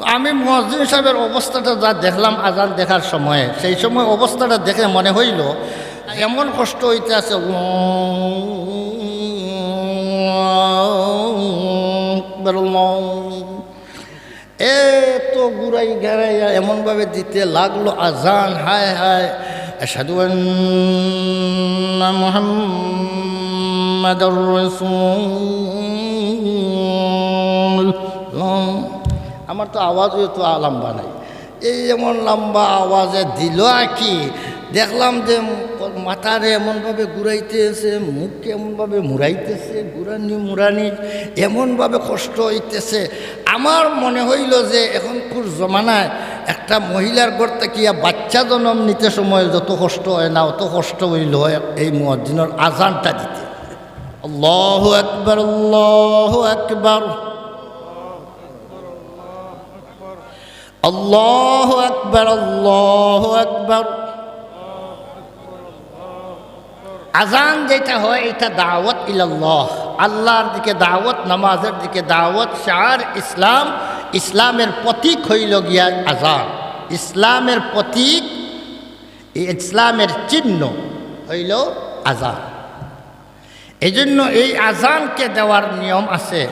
তো আমি মসজিদ সাহেবের অবস্থাটা যা দেখলাম আজান দেখার সময়ে, সেই সময় অবস্থাটা দেখে মনে হইল, এমন কষ্ট হইতে আছে এত গুড়াই গেড়াইয়া এমনভাবে দিতে লাগল আজান, হায় হায়, আশহাদু আন্না মুহাম্মাদুর আমার তো আওয়াজও তো লম্বা নাই। এই এমন লম্বা আওয়াজে দিল আর কি। দেখলাম যে মাথারে এমনভাবে ঘুরাইতেছে, মুখকে এমনভাবে মুড়াইতেছে, ঘুরানি মুরানি এমনভাবে কষ্ট হইতেছে। আমার মনে হইল যে এখনকার জমানায় একটা মহিলার ঘর থেকে বাচ্চা জন্ম নিতে সময় যত কষ্ট হয় না, অত কষ্ট হইল এই মসজিদের আজানটা দিতে। আল্লাহ একবার আল্লাহ একবার আল্লাহ আকবর আল্লাহ আকবর। আজান যেটা হয়, এটা দাওয়াত ইলাল্লাহ। আল্লাহর দিকে দাওয়াত, নামাজের দিকে দাওয়াত, শার, ইসলাম, ইসলামের প্রতীক হইল গিয়া আজান ইসলামের প্রতীক, ইসলামের চিহ্ন হইল আজান এই জন্য এই আজানকে দেওয়ার নিয়ম আছে।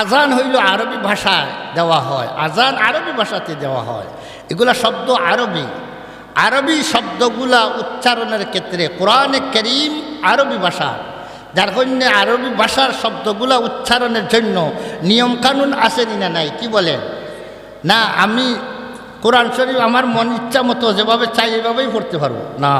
আজান হইল আরবি ভাষায় দেওয়া হয়। আজান আরবি ভাষাতে দেওয়া হয়। এগুলা শব্দ আরবি। আরবি শব্দগুলা উচ্চারণের ক্ষেত্রে কোরআনে করিম আরবি ভাষা। যার জন্য আরবি ভাষার শব্দগুলা উচ্চারণের জন্য নিয়মকানুন আসেনি না নাই? কি বলেন? না, আমি কোরআন শরীফ আমার মন ইচ্ছা মতো যেভাবে চাই, এভাবেই পড়তে পারব। না।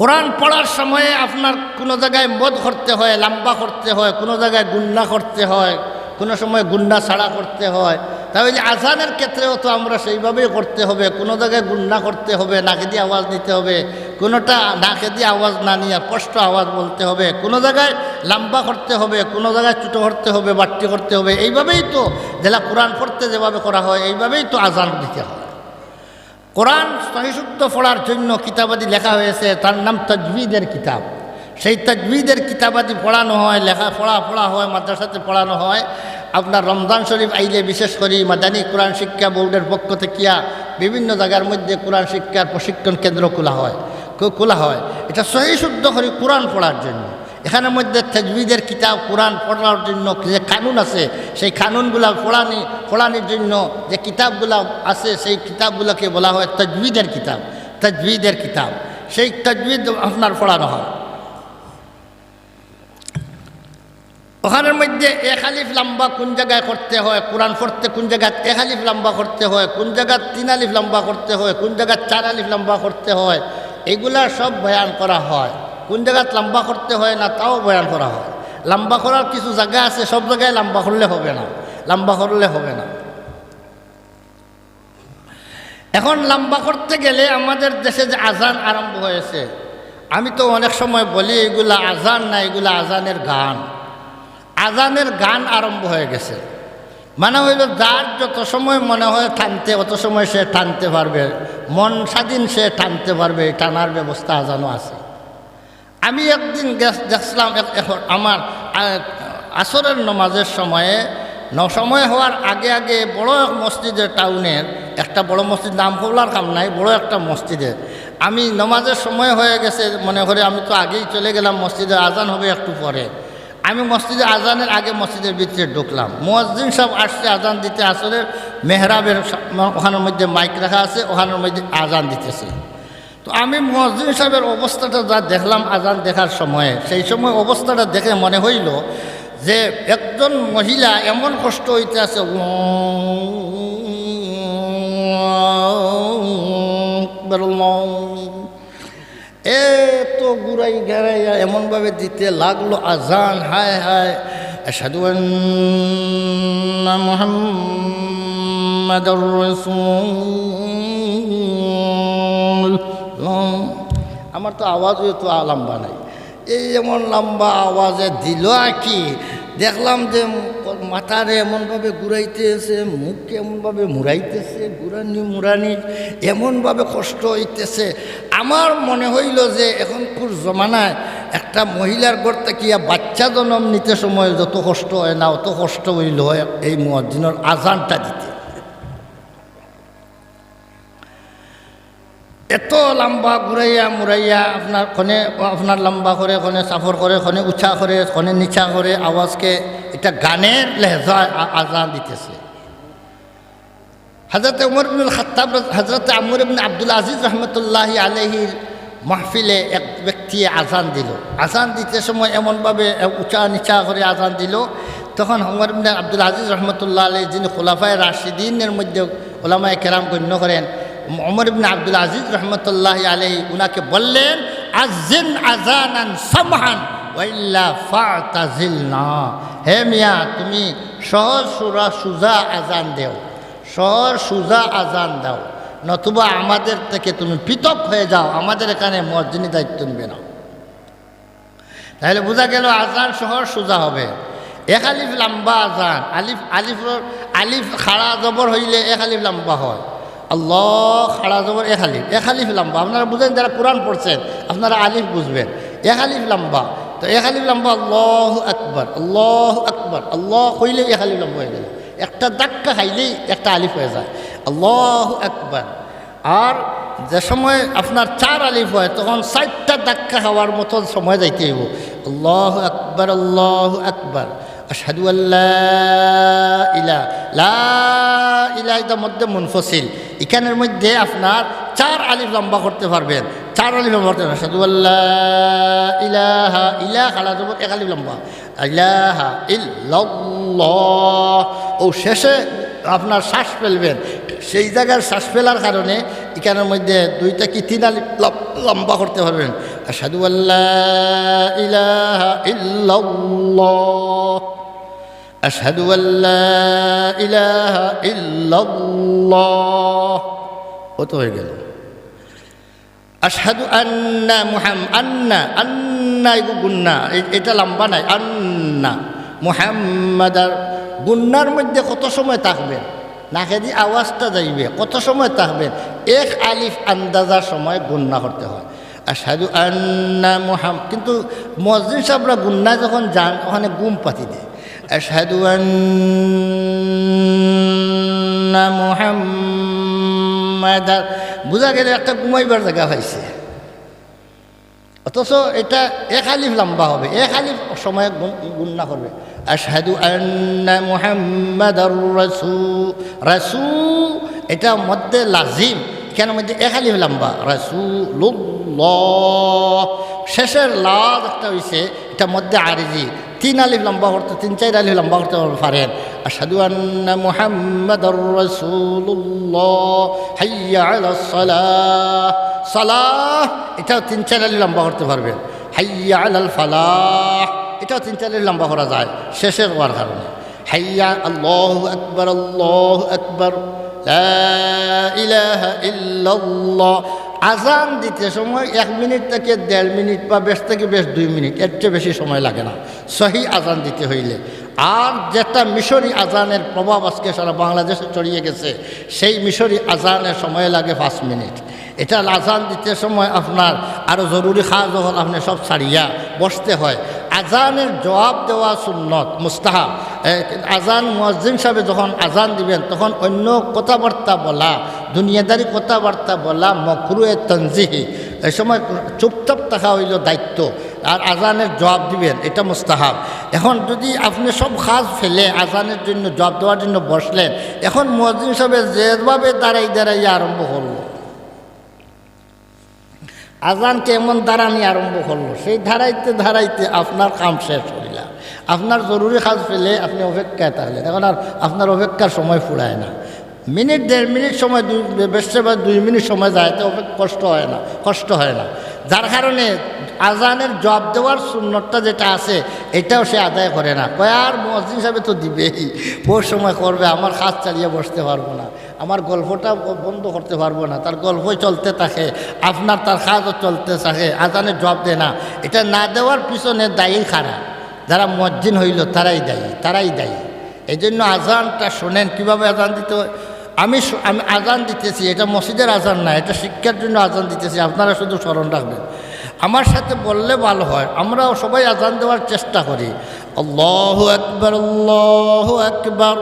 কোরআন পড়ার সময়ে আপনার কোনো জায়গায় মদ করতে হয়, লাম্বা করতে হয়, কোনো জায়গায় গুন্ডা করতে হয়, কোনো সময় গুন্ডা ছাড়া করতে হয়। তাহলে আজানের ক্ষেত্রেও তো আমরা সেইভাবেই করতে হবে। কোনো জায়গায় গুন্ডা করতে হবে, নাকে দিয়ে আওয়াজ দিতে হবে। কোনোটা নাকে দিয়ে আওয়াজ না নিয়ে স্পষ্ট আওয়াজ বলতে হবে। কোনো জায়গায় লাম্বা করতে হবে, কোনো জায়গায় ছোটো করতে হবে বাট্টি করতে হবে। এইভাবেই তো যেটা কোরআন পড়তে যেভাবে করা হয়, এইভাবেই তো আজান দিতে হয়। কোরআন সহিশুদ্ধ পড়ার জন্য কিতাবাদি লেখা হয়েছে, তার নাম তজবিদের কিতাব। সেই তজবিদের কিতাবাদি পড়ানো হয়, লেখা, পড়া পড়া হয়, মাদ্রাসাতে পড়ানো হয়। আপনার রমজান শরীফ আইলে বিশেষ করে মাদানী কোরআন শিক্ষা বোর্ডের পক্ষ থেকে বিভিন্ন জায়গার মধ্যে কোরআন শিক্ষার প্রশিক্ষণ কেন্দ্র খোলা হয় খোলা হয়। এটা সহিশুদ্ধ করে কোরআন পড়ার জন্য। এখানের মধ্যে তেজবিদের কিতাব, কোরআন পড়ার জন্য যে কানুন আছে, সেই কানুনগুলা পড়ানি পড়ানির জন্য যে কিতাবগুলা আছে, সেই কিতাবগুলোকে বলা হয় তজবিদের কিতাব তজবিদের কিতাব। সেই তজবিদ আপনার পড়ানো হয়। ওখানের মধ্যে এক আলিফ লম্বা কোন জায়গায় করতে হয়, কোরআন পড়তে কোন জায়গায় এক আলিফ লম্বা করতে হয়, কোন জায়গায় তিন আলিফ লম্বা করতে হয়, কোন জায়গায় চার আলিফ লম্বা করতে হয়, এগুলা সব বয়ান করা হয়। কোন জায়গায় লম্বা করতে হয় না, তাও বয়ান করা হয়। লম্বা করার কিছু জায়গা আছে, সব জায়গায় লম্বা করলে হবে না, লম্বা করলে হবে না। এখন লম্বা করতে গেলে আমাদের দেশে যে আজান আরম্ভ হয়েছে, আমি তো অনেক সময় বলি, এগুলা আজান না, এগুলা আজানের গান। আজানের গান আরম্ভ হয়ে গেছে। মানে হইল, যার যত সময় মনে হয় টানতে অত সময় সে টানতে পারবে, মন স্বাধীন সে টানতে পারবে টানার ব্যবস্থা আজানও আছে। আমি একদিন দেখছিলাম আমার আসরের নমাজের সময়ে, ন সময় হওয়ার আগে আগে বড় এক মসজিদের টাউনের, একটা বড় মসজিদ, নাম বলার কাম নাই, বড় একটা মসজিদে আমি নমাজের সময় হয়ে গেছে, মনে করে আমি তো আগেই চলে গেলাম মসজিদে আজান হবে একটু পরে। আমি মসজিদে আজানের আগে মসজিদের ভিতরে ঢুকলাম। মসজিদ সব আসছে আজান দিতে আসলে মেহরাবের ওখানের মধ্যে মাইক রাখা আছে, ওখানের মধ্যে আজান দিতেছে। তো আমি মসজিদ সাহেবের অবস্থাটা যা দেখলাম আজান দেখার সময়ে, সেই সময় অবস্থাটা দেখে মনে হইল যে একজন মহিলা এমন কষ্ট হইতে আছে এত গুড়াই গেড়াইয়া এমনভাবে দিতে লাগল আজান, হায় হায়, আশহাদু আন্না মুহাম্মাদুর তো আওয়াজও তো লম্বা নাই এই এমন লম্বা আওয়াজে দিল কি। দেখলাম যে মাথারে এমনভাবে ঘুরাইতেছে, মুখকে এমনভাবে মুড়াইতেছে, ঘুরানি মুরানি এমনভাবে কষ্ট হইতেছে। আমার মনে হইল যে এখন এখনকার জমানায় একটা মহিলার ঘর থেকে বাচ্চা জন্ম নিতে সময় যত কষ্ট হয় না, অত কষ্ট হইল এই মসজিদের আজানটা দিতে। এত লম্বা ঘুরাইয়া মুরাইয়া আপনার খনে, আপনার লম্বা করে, খনে সাফর করে, খনে উঁচা করে, খনে নিচা করে আওয়াজকে এটা গানের লেহজায় আ- আজান দিতেছে। হজরত উমর বিন খত্তাব, হজরত আমর বিন আব্দুল আজিজ রহমতুল্লাহ আলহির মাহফিলে এক ব্যক্তি আজান দিল। আজান দিতে সময় এমনভাবে উঁচা নিচা করে আজান দিল। তখন উমর বিন আব্দুল আজিজ রহমতুল্লাহ আলহ যিনি খোলাফায় রাশিদিনের মধ্যে ওলামায় কেরাম গণ্য করেন উমর বিন আব্দুল আজিজ রহমতুল্লাহ আলহি উনাকে বললেন আজিন আজানান সামহান না হে মিয়া, তুমি সহজ সুরা সুজা আজান দেও সর সুজা আজান দাও, নতুবা আমাদের থেকে তুমি পৃথক হয়ে যাও, আমাদের এখানে মসজিদে দায়িত্ব নেবে না। তাহলে বোঝা গেল আজান শহর সোজা হবে। এক আলিফ লম্বা আজান আলিফ আলিফ আলিফ খাড়া জবর হইলে এক আলিফ লম্বা হয়। আল্লাহ খাড়া জবর এক আলিফ এক আলিফ লম্বা। আপনারা বুঝেন যারা কোরআন পড়ছেন, আপনারা আলিফ বুঝবেন। এক আলিফ লম্বা। তো এক আলিফ লম্বা, আল্লাহ আকবর আল্লাহ আকবর, আল্লাহ হইলে এক আলিফ লম্বা হয়ে গেল। একটা দাক্কা খাইলেই একটা আলিফ হয়ে যায়। আল্লাহ আকবর। আর যে সময় আপনার চার আলিফ হয়, তখন চারটা ধাক্কা খাওয়ার মতন সময় যাইতে হইব। আল্লাহ আকবর আল্লাহ আকবর। আশহাদু আল্লাহ ইলা লা ইলা মধ্যে মুনফসিল। এখানের মধ্যে আপনার চার আলিফ লম্বা করতে পারবেন। চার আলিফ লম্বা করতে পারবেন। আশহাদু আল্লাহ ইলাহা ইলা খালা যাব এক আলিফ লম্বা। ইলাহা ইল্লাল্লাহ। ও শেষে আপনার শ্বাস ফেলবেন। সেই জায়গার শ্বাস ফেলার কারণে এখানের মধ্যে দুইটা কি তিন আলি লম- লম্বা করতে পারবেন। আসাদু আল্লাহ ইলাহা ইল্লাল্লাহ। ইলাহা ইল্লাল্লাহ। ও তো হয়ে গেল? আশহাদু আন্না মুহাম, আন্না আন্না এগো গুন্না। এ- এটা লম্বা নাই। আন্না মুহাম্মাদার গুন্নার মধ্যে কত সময় থাকবেন নাকে দিয়ে আওয়াজটা যাইবে। কত সময় থাকবেন এক আলিফ আন্দাজার সময় গুন্না করতে হয়। আশহাদু আন্না মুহাম, কিন্তু মসজিদ সাহেবরা গুন্না যখন যান ওখানে গুম পাতি দেয়। আশহাদু আন্না মুহাম্মাদার বোঝা গেলে একটা ঘুমাইবার জায়গা পাইছে। অথচ এটা এক আলিফ লম্বা হবে, এক আলিফ সময় গুন- গুন্না করবে। আশহাদু আন্না মুহাম্মাদার রাসূ। রাসূ এটা মধ্যে লাজিম, কেন মধ্যে এক আলিফ লম্বা? রাসূলুল্লাহ। শেষের লাজ একটা হইছে, এটা মধ্যে আরিজি। তিন আলিফ লম্বা করতে, তিন, চার আলিফ লম্বা করতে পারেন আশহাদু আন্না মুহাম্মাদার রাসূলুল্লাহ, হাইয়া সালাহ। সালাহ, এটাও তিন, চার আলি লম্বা করতে পারবেন হাইয়া আলাল ফালাহ, এটাও তিন, চার আলি লম্বা করা যায়। শেষের হওয়ার কারণে। হাইয়া, আল্লাহ আকবর আল্লাহ আকবর। ইলাহা ইল্লাল্লাহ। আজান দিতে সময় এক মিনিট থেকে দেড় মিনিট বা বেশ থেকে বেশ দুই মিনিট, এর চেয়ে বেশি সময় লাগে না। সহি আজান দিতে হইলে। আর যেটা মিশরি আজানের প্রভাব আজকে সারা বাংলাদেশে ছড়িয়ে গেছে, সেই মিশরি আজানের সময় লাগে পাঁচ মিনিট। এটা আজান দিতে সময় আপনার আরও জরুরি কাজ যখন আপনি সব ছাড়িয়া বসতে হয়, আজানের জবাব দেওয়া সুন্নত, মুস্তাহাব। আজান মুয়াজ্জিন সাহেব যখন আজান দিবেন, তখন অন্য কথাবার্তা বলা দুনিয়াদারি কথাবার্তা বলা, মকরুয়ে তঞ্জিহি এই সময় চুপচাপ থাকা হইল দায়িত্ব, আর আজানের জবাব দিবেন, এটা মুস্তাহাব। এখন যদি আপনি সব কাজ ফেলে আজানের জন্য, জবাব দেওয়ার জন্য বসলেন, এখন মুয়াজ্জিন সাহেব যেভাবে দাঁড়াই দাঁড়াইয়া আরম্ভ করল। আজান কেমন দাঁড়ানি আরম্ভ করল, সেই ধারাইতে ধারাইতে আপনার কাম শেষ হইলা। আপনার জরুরি কাজ পেলে আপনি অপেক্ষায় থাকলেন, এখন আর আপনার অপেক্ষার সময় ফুরায় না। মিনিট, দেড় মিনিট সময় দুই বা দুই মিনিট সময় যায়, তো কষ্ট হয় না, কষ্ট হয় না। যার কারণে আজানের জব দেওয়ার সুন্নতটা যেটা আছে, এটাও সে আদায় করে না। কয়, আর মসজিদ হিসাবে তো দিবেই, বহু সময় করবে, আমার কাজ চালিয়ে বসতে পারব না, আমার গল্পটা বন্ধ করতে পারব না, তার গল্পই চলতে থাকে, আপনার তার কাজও চলতে থাকে, আজানের জব দেয় না। এটা না দেওয়ার পিছনে দায়ী খারাপ যারা মসজিদ হইল, তারাই দায়ী তারাই দায়ী। এই জন্য আজানটা শোনেন, কীভাবে আজান দিতে হয়? আমি আমি আজান দিতেছি, এটা মসজিদের আজান না, এটা শিক্ষার জন্য আজান দিতেছি, আপনারা শুধু স্মরণ রাখবেন। আমার সাথে বললে ভালো হয়, আমরাও সবাই আজান দেওয়ার চেষ্টা করি। আল্লাহ আকবর আল্লাহ আকবর।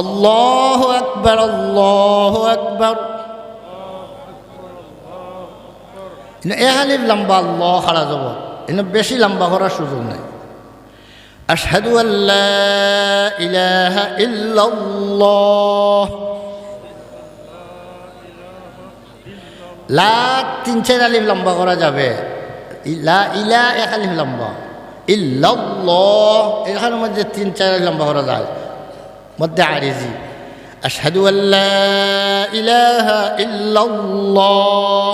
আল্লাহ একবার আল্লাহ আকবর। এ হালিফ লম্বা, আল্লাহ হারা যাব এনে বেশি লম্বা করার সুযোগ নাই। أشهد أن لا إله إلا الله লা তিন চার আলিফ লম্বা করা যাবে লা ইলা এক আলিফ লম্বা ইল্লাল্লাহ এখানের মধ্যে তিন চার আলিফ লম্বা করা যায় মধ্যে আরিজি আশহাদু আল্লাহ ইলাহা ইল্লাল্লাহ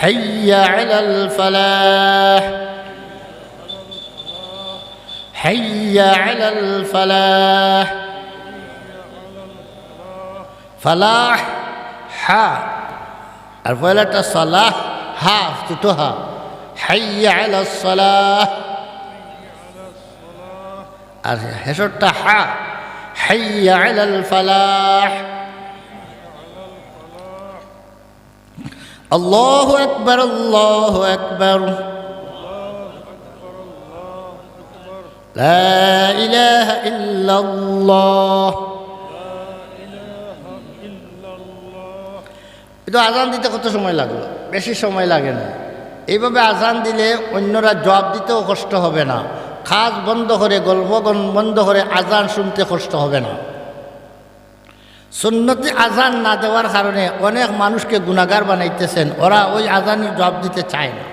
حي على الفلاح. حي على الفلاح. فلاح ح الفلة الصلاة ها افتتها حي على الصلاة حي على الفلاح. الله أكبر الله أكبر لا إله إلا الله কিন্তু আজান দিতে কত সময় লাগলো বেশি সময় লাগে না এইভাবে আজান দিলে অন্যরা জবাব দিতেও কষ্ট হবে না খাস বন্ধ করে গল্প বন্ধ করে আজান শুনতে কষ্ট হবে না সুন্নতি আজান না দেওয়ার কারণে অনেক মানুষকে গুণাগার বানাইতেছেন। ওরা ওই আজানের জবাব দিতে চায় না।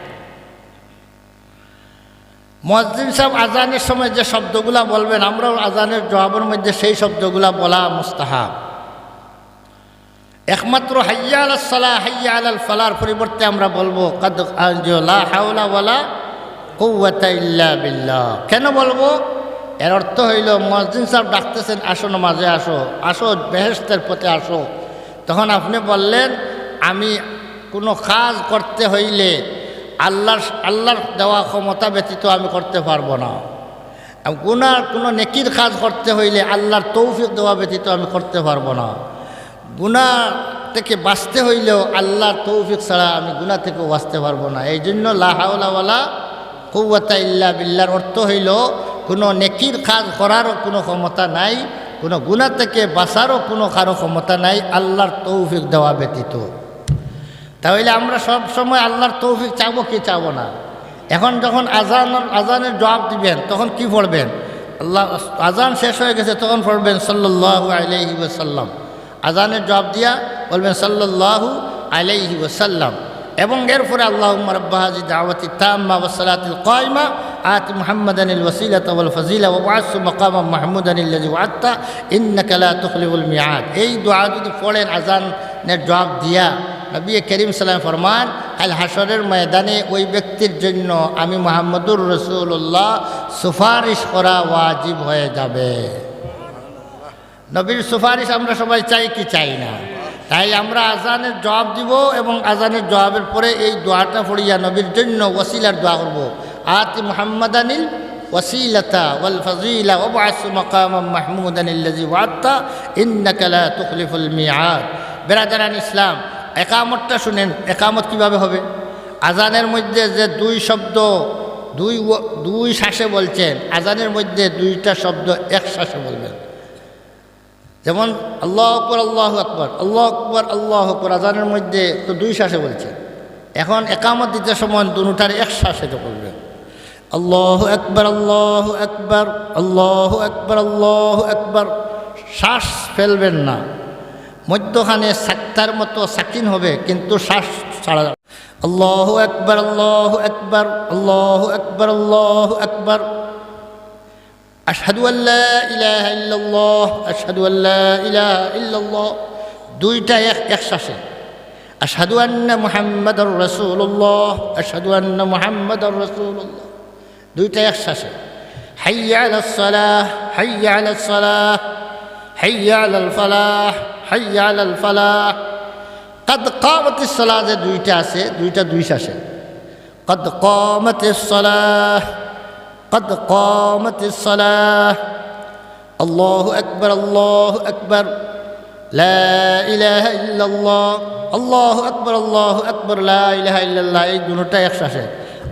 মসজিদ সাহেব আজানের সময় যে শব্দগুলা বলবেন, আমরাও আজানের জবাবের মধ্যে সেই শব্দগুলা বলা মুস্তাহাব। একমাত্র হাইয়া আল সালাহ, হাইয়া আল ফালার পরিবর্তে আমরা বলব, কাদ হাওলা ওয়ালা কেন বলব? এর অর্থ হইল, মসজিদ সাহেব ডাকতেছেন, আসো মাঝে আসো আসো বেহেস্তের পথে আসো। তখন আপনি বললেন, আমি কোনো কাজ করতে হইলে আল্লাহর আল্লাহর দেওয়া ক্ষমতা ব্যতীত আমি করতে পারব না। গুনার কোনো নেকির কাজ করতে হইলে আল্লাহর তৌফিক দেওয়া ব্যতীত আমি করতে পারব না। গুণা থেকে বাঁচতে হইলেও আল্লাহর তৌফিক ছাড়া আমি গুণা থেকে বাঁচতে পারব না। এই জন্য লাহাওয়ালা কৌয়াতা ইল্লা বিল্লার অর্থ হইল কোনো নেকির কাজ করারও কোনো ক্ষমতা নাই, কোনো গুণা থেকে বাঁচারও কোনো কারও ক্ষমতা নাই, আল্লাহর তৌফিক দেওয়া ব্যতীত। তাহলে আমরা সব সময় আল্লাহর তৌফিক চাবো কি চাবো না? এখন যখন আজান, আজানের জবাব দিবেন, তখন কি পড়বেন? আল্লাহ, আজান শেষ হয়ে গেছে, তখন পড়বেন সাল্লাহ আলহি ওসাল্লাম আজানের জবাব দিয়া বলবেন সাল্লাহু আলাইহি ওসাল্লাম এবং এরপরে আল্লাহ রব্বাহাজি দাওয়াতি তাম্মা ওসালাতিল কয়মা آت محمدا الوسيلة والفضيلة وبعث مقاما محمودا الذي وعدت إنك لا تخلف الميعاد এই দোয়া যদি পড়েন আজানের জবাব দিয়া নবী করিম সালাম ফরমান কাল হাসরের ময়দানে ওই ব্যক্তির জন্য আমি মোহাম্মদুর রসুল্লাহ সুপারিশ করা ওয়াজিব হয়ে যাবে নবীর সুপারিশ আমরা সবাই চাই কি চাই না তাই আমরা আজানের জবাব দিব এবং আজানের জবাবের পরে এই দোয়াটা পড়িয়া নবীর জন্য ওসিলার দোয়া করব আতি মুহাম্মাদানিল ওসিলতা ওয়াল ফজিলা ওবাস মকাম মাহমুদানিল্লাজি ওয়াত্তা ইন্নাকালা তুখলিফুল মিয়াদ বেরাদারান ইসলাম, একামতটা শুনেন, একামত কীভাবে হবে? আজানের মধ্যে যে দুই শব্দ, দুই দুই শ্বাসে বলছেন, আজানের মধ্যে দুইটা শব্দ এক শ্বাসে বলবেন। যেমন আল্লাহ আকবর আল্লাহ আকবর আল্লাহ আকবর আল্লাহ আকবর, আজানের মধ্যে তো দুই শ্বাসে বলছেন। এখন একামত দিতে সময় দুটার এক শ্বাসে তো করবেন আল্লাহ একবার আল্লাহ একবার আল্লাহ একবার আল্লাহ একবার শ্বাস ফেলবেন না। মধ্যখানে সাক্তার মতো সাকিন হবে, কিন্তু শ্বাস ছাড়া আল্লাহ একবার আল্লাহ একবার আল্লাহ একবার আল্লাহ একবার আশহাদু আল্লাহ ইলাহা ইল্লাল্লাহ, আশহাদু আল্লাহ ইলাহা ইল্লাল্লাহ। দুইটা এক একসাথে আশহাদু আন্না মুহাম্মাদুর রাসূলুল্লাহ, আশহাদু আন্না মুহাম্মাদুর রাসূলুল্লাহ। দুইটা একসাথে হাইয়া আলাস সালাহ হাইয়া আলাস সালাহ হাইয়া আলাল ফালাহ হাইয়া আলাল ফালাহ قد قامت الصلاة যে দুইটা আছে দুইটা দুই শাসে قد قامت الصلاة قد قامت الصلاة الله أكبر الله أكبر لا إله إلا الله الله أكبر الله أكبر لا إله إلا الله এই দুটোটা একসাথে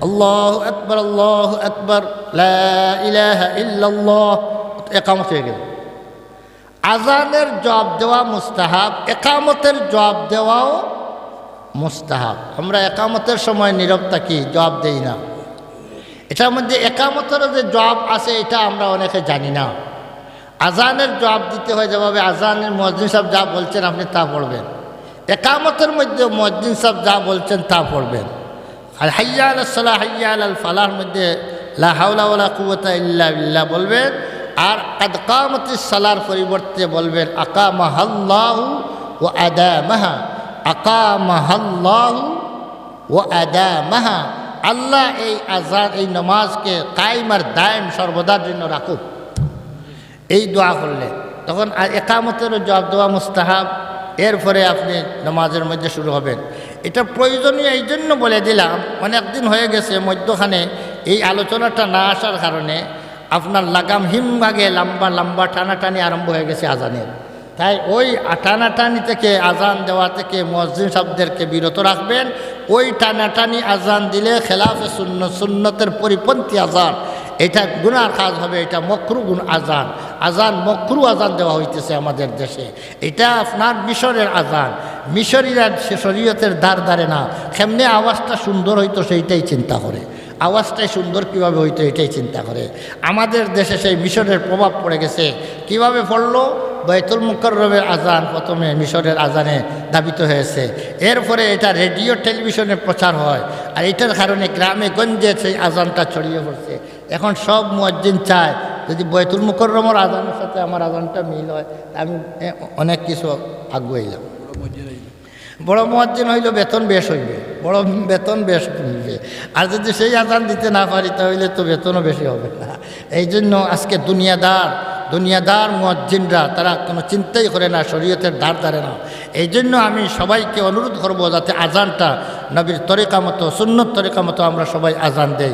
আল্লাহ আকবর আল্লাহ আকবর ইহ একামত হয়ে গেল। আজানের জবাব দেওয়া মুস্তাহাব, একামতের জবাব দেওয়াও মুস্তাহাব। আমরা একামতের সময় নীরব থাকি, জবাব দেই না। এটার মধ্যে একামতেরও যে জবাব আছে, এটা আমরা অনেকে জানি না। আজানের জবাব দিতে হয় যেভাবে আজানের মসজিদ সাহেব যা বলছেন আপনি তা পড়বেন। একামতের মধ্যে মসজিদ সাহেব যা বলছেন তা পড়বেন। আর হাইয়া আল সালাহ হাইয়া আল ফালার মধ্যে লা হাওলা ওয়ালা কুওয়াতা ইল্লা বিল্লাহ বলবেন, আর কাদকামতি সালার পরিবর্তে বলবেন আকা মাহাল্লাহু ও আদা মাহা আকা মাহাল্লাহু ও আদা মাহা আল্লাহ এই আজান, এই নমাজকে কায়েম আর দায়েম সর্বদার জন্য রাখুক। এই দোয়া করলে। তখন আর একামতেরও জবাব দেওয়া মুস্তাহাব, এরপরে আপনি নামাজের মধ্যে শুরু হবেন। এটা প্রয়োজনীয় এই জন্য বলে দিলাম, অনেক দিন হয়ে গেছে মধ্যখানে এই আলোচনাটা না আসার কারণে আপনার লাগাম হিমভাগে লম্বা লম্বা টানাটানি আরম্ভ হয়ে গেছে আজানের। তাই ওই টানাটানি থেকে আজান দেওয়া থেকে মসজিদ শব্দেরকে বিরত রাখবেন, ওই টানাটানি আজান দিলে খেলাফে শূন্য সুন্নতের পরিপন্থী আজান, এটা গুনার কাজ হবে, এটা মকরু গুণ আজান। আজান, মকরু আজান দেওয়া হইতেছে আমাদের দেশে। এটা আপনার মিশরের আজান। মিশরীরা শরীয়তের দ্বার দ্বারে না। কেমনে আওয়াজটা সুন্দর হইতো সেইটাই চিন্তা করে। আওয়াজটাই সুন্দর কীভাবে হইতো এটাই চিন্তা করে। আমাদের দেশে সেই মিশরের প্রভাব পড়ে গেছে। কীভাবে পড়ল? বাইতুল মুকররমের আজান প্রথমে মিশরের আজানে দাবিত হয়েছে। এরপরে এটা রেডিও, টেলিভিশনে প্রচার হয়। আর এটার কারণে গ্রামে গঞ্জে সেই আজানটা ছড়িয়ে পড়ছে। এখন সব মুয়াজ্জিন চায় যদি বৈতুল মুকররমের আজানের সাথে আমার আজানটা মিল হয় আমি অনেক কিছু আগুয়াইলাম বড় মহাজ্জিন হইলে বেতন বেশ হইবে, বড় বেতন বেশ হইবে আর যদি সেই আজান দিতে না পারি, তাহলে তো বেতনও বেশি হবে না। এই জন্য আজকে দুনিয়াদার দুনিয়াদার মজ্জিনরা তারা কোনো চিন্তাই করে না, শরীয়তের ধার ধারে না। এই জন্য আমি সবাইকে অনুরোধ করব, যাতে আজানটা নবীর তরিকা মতো, সুন্নত তরিকা মতো আমরা সবাই আজান দেই।